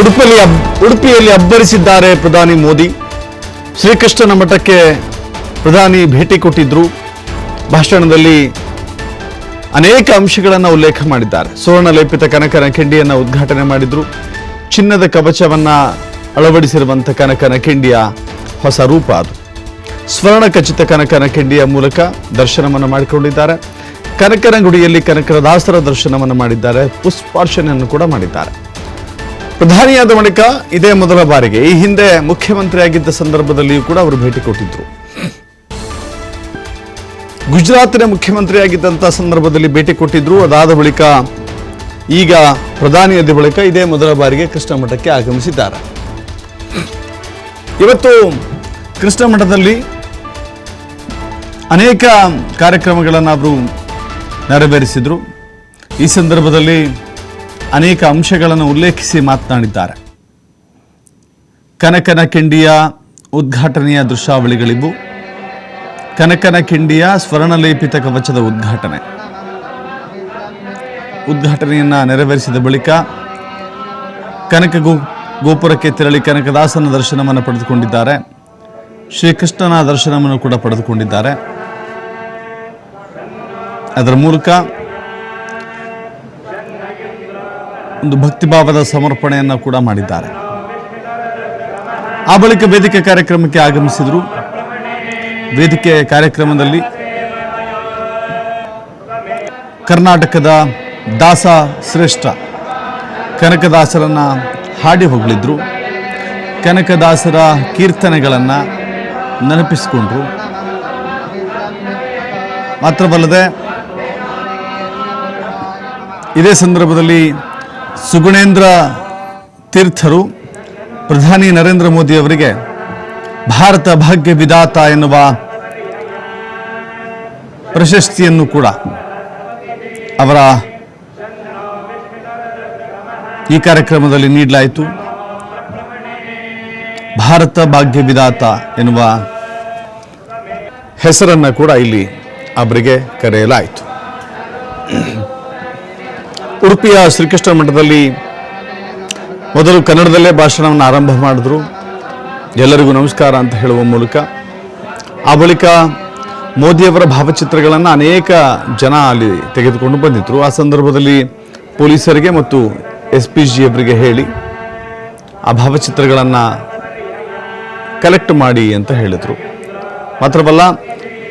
ಉಡುಪಿಯಲ್ಲಿ ಉಡುಪಿಯಲ್ಲಿ ಅಬ್ಬರಿಸಿದ್ದಾರೆ ಪ್ರಧಾನಿ ಮೋದಿ. ಶ್ರೀಕೃಷ್ಣನ ಮಠಕ್ಕೆ ಪ್ರಧಾನಿ ಭೇಟಿ ಕೊಟ್ಟಿದ್ರು. ಭಾಷಣದಲ್ಲಿ ಅನೇಕ ಅಂಶಗಳನ್ನು ಉಲ್ಲೇಖ ಮಾಡಿದ್ದಾರೆ. ಸುವರ್ಣ ಲೇಪಿತ ಕನಕನ ಕೆಂಡಿಯನ್ನು ಉದ್ಘಾಟನೆ ಮಾಡಿದ್ರು. ಚಿನ್ನದ ಕವಚವನ್ನು ಅಳವಡಿಸಿರುವಂಥ ಕನಕನ ಕೆಂಡಿಯ ಹೊಸ ರೂಪ ಅದು. ಸ್ವರ್ಣ ಖಚಿತ ಕನಕನ ಕೆಂಡಿಯ ಮೂಲಕ ದರ್ಶನವನ್ನು ಮಾಡಿಕೊಂಡಿದ್ದಾರೆ. ಕನಕನ ಗುಡಿಯಲ್ಲಿ ಕನಕನ ದಾಸರ ದರ್ಶನವನ್ನು ಮಾಡಿದ್ದಾರೆ. ಪುಷ್ಪಾರ್ಚನೆಯನ್ನು ಕೂಡ ಮಾಡಿದ್ದಾರೆ. ಪ್ರಧಾನಿಯಾದ ಬಳಿಕ ಇದೇ ಮೊದಲ ಬಾರಿಗೆ. ಈ ಹಿಂದೆ ಮುಖ್ಯಮಂತ್ರಿಯಾಗಿದ್ದ ಸಂದರ್ಭದಲ್ಲಿಯೂ ಕೂಡ ಅವರು ಭೇಟಿ ಕೊಟ್ಟಿದ್ರು. ಗುಜರಾತಿನ ಮುಖ್ಯಮಂತ್ರಿಯಾಗಿದ್ದಂಥ ಸಂದರ್ಭದಲ್ಲಿ ಭೇಟಿ ಕೊಟ್ಟಿದ್ರು. ಅದಾದ ಬಳಿಕ ಈಗ ಪ್ರಧಾನಿಯಾದ ಬಳಿಕ ಇದೇ ಮೊದಲ ಬಾರಿಗೆ ಕೃಷ್ಣ ಮಠಕ್ಕೆ ಆಗಮಿಸಿದ್ದಾರೆ. ಇವತ್ತು ಕೃಷ್ಣ ಮಠದಲ್ಲಿ ಅನೇಕ ಕಾರ್ಯಕ್ರಮಗಳನ್ನು ಅವರು ನೆರವೇರಿಸಿದರು. ಈ ಸಂದರ್ಭದಲ್ಲಿ ಅನೇಕ ಅಂಶಗಳನ್ನು ಉಲ್ಲೇಖಿಸಿ ಮಾತನಾಡಿದ್ದಾರೆ. ಕನಕನ ಕಿಂಡಿಯ ಉದ್ಘಾಟನೆಯ ದೃಶ್ಯಾವಳಿಗಳಿವು. ಕನಕನ ಕಿಂಡಿಯ ಸ್ವರ್ಣಲೇಪಿತ ಕವಚದ ಉದ್ಘಾಟನೆ. ಉದ್ಘಾಟನೆಯನ್ನ ನೆರವೇರಿಸಿದ ಬಳಿಕ ಕನಕ ಗೋ ಗೋಪುರಕ್ಕೆ ತೆರಳಿ ಕನಕದಾಸನ ದರ್ಶನವನ್ನು ಪಡೆದುಕೊಂಡಿದ್ದಾರೆ. ಶ್ರೀಕೃಷ್ಣನ ದರ್ಶನವನ್ನು ಕೂಡ ಪಡೆದುಕೊಂಡಿದ್ದಾರೆ. ಅದರ ಮೂಲಕ ಒಂದು ಭಕ್ತಿಭಾವದ ಸಮರ್ಪಣೆಯನ್ನು ಕೂಡ ಮಾಡಿದ್ದಾರೆ. ಆ ಬಳಿಕ ವೇದಿಕೆ ಕಾರ್ಯಕ್ರಮಕ್ಕೆ ಆಗಮಿಸಿದರು. ವೇದಿಕೆ ಕಾರ್ಯಕ್ರಮದಲ್ಲಿ ಕರ್ನಾಟಕದ ದಾಸ ಶ್ರೇಷ್ಠ ಕನಕದಾಸರನ್ನ ಹಾಡಿ ಹೊಗಳಿದ್ರು. ಕನಕದಾಸರ ಕೀರ್ತನೆಗಳನ್ನು ನೆನಪಿಸಿಕೊಂಡ್ರು. ಮಾತ್ರವಲ್ಲದೆ ಇದೇ ಸಂದರ್ಭದಲ್ಲಿ ಸುಗುಣೇಂದ್ರ ತೀರ್ಥರು ಪ್ರಧಾನಿ ನರೇಂದ್ರ ಮೋದಿ ಅವರಿಗೆ ಭಾರತ ಭಾಗ್ಯ ವಿಧಾತ ಎನ್ನುವ ಪ್ರಶಸ್ತಿಯನ್ನು ಕೂಡ ಅವರ ಈ ಕಾರ್ಯಕ್ರಮದಲ್ಲಿ ನೀಡಲಾಯಿತು. ಭಾರತ ಭಾಗ್ಯ ವಿಧಾತ ಎನ್ನುವ ಹೆಸರನ್ನು ಕೂಡ ಇಲ್ಲಿ ಅವರಿಗೆ ಕರೆಯಲಾಯಿತು. ಉಡುಪಿಯ ಶ್ರೀಕೃಷ್ಣ ಮಠದಲ್ಲಿ ಮೊದಲು ಕನ್ನಡದಲ್ಲೇ ಭಾಷಣವನ್ನು ಆರಂಭ ಮಾಡಿದ್ರು. ಎಲ್ಲರಿಗೂ ನಮಸ್ಕಾರ ಅಂತ ಹೇಳುವ ಮೂಲಕ. ಆ ಬಳಿಕ ಮೋದಿಯವರ ಭಾವಚಿತ್ರಗಳನ್ನು ಅನೇಕ ಜನ ಅಲ್ಲಿ ತೆಗೆದುಕೊಂಡು ಬಂದಿದ್ದರು ಆ ಸಂದರ್ಭದಲ್ಲಿ ಪೊಲೀಸರಿಗೆ ಮತ್ತು ಎಸ್ ಪಿ ಜಿಯವರಿಗೆ ಹೇಳಿ ಆ ಭಾವಚಿತ್ರಗಳನ್ನು ಕಲೆಕ್ಟ್ ಮಾಡಿ ಅಂತ ಹೇಳಿದರು. ಮಾತ್ರವಲ್ಲ